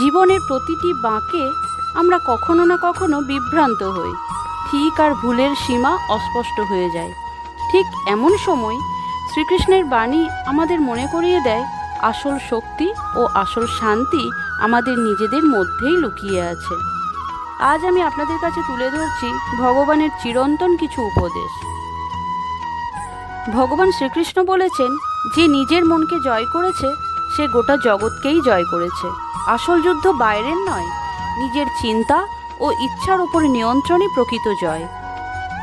জীবনের প্রতিটি বাঁকে আমরা কখনো না কখনো বিভ্রান্ত হই। ঠিক আর ভুলের সীমা অস্পষ্ট হয়ে যায়। ঠিক এমন সময় শ্রীকৃষ্ণের বাণী আমাদের মনে করিয়ে দেয়, আসল শক্তি ও আসল শান্তি আমাদের নিজেদের মধ্যেই লুকিয়ে আছে। আজ আমি আপনাদের কাছে তুলে ধরছি ভগবানের চিরন্তন কিছু উপদেশ। ভগবান শ্রীকৃষ্ণ বলেছেন, যে নিজের মনকে জয় করেছে সে গোটা জগৎকেই জয় করেছে। আসল যুদ্ধ বাইরের নয়, নিজের চিন্তা ও ইচ্ছার উপর নিয়ন্ত্রণই প্রকৃত জয়।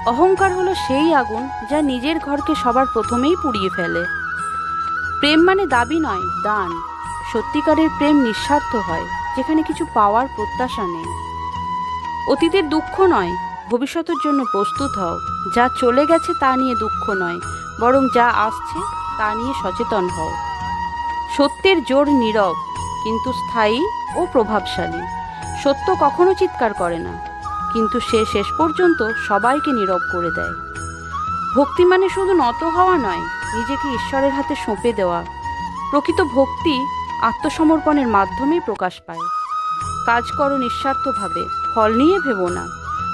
অহংকার হলো সেই আগুন যা নিজের ঘরকে সবার প্রথমেই পুড়িয়ে ফেলে। প্রেম মানে দাবি নয়, দান। সত্যিকারের প্রেম নিঃস্বার্থ হয়, যেখানে কিছু পাওয়ার প্রত্যাশা নেই। অতীতের দুঃখ নয়, ভবিষ্যতের জন্য প্রস্তুত হও। যা চলে গেছে তা নিয়ে দুঃখ নয়, বরং যা আসছে তা নিয়ে সচেতন হও। সত্যের জোর নীরব, কিন্তু স্থায়ী ও প্রভাবশালী। সত্য কখনো চিৎকার করে না, কিন্তু সে শেষ পর্যন্ত সবাইকে নীরব করে দেয়। ভক্তি মানে শুধু নত হওয়া নয়, নিজেকে ঈশ্বরের হাতে সঁপে দেওয়া। প্রকৃত ভক্তি আত্মসমর্পণের মাধ্যমেই প্রকাশ পায়। কাজ করো নিঃস্বার্থভাবে, ফল নিয়ে ভেবো না।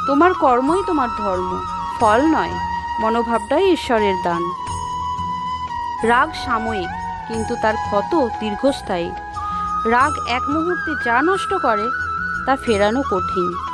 তোমার কর্মই তোমার ধর্ম, ফল নয়, মনোভাবটাই ঈশ্বরের দান। রাগ সাময়িক কিন্তু তার ক্ষত দীর্ঘস্থায়ী। রাগ এক মুহূর্তে যা নষ্ট করে তা ফেরানো কঠিন।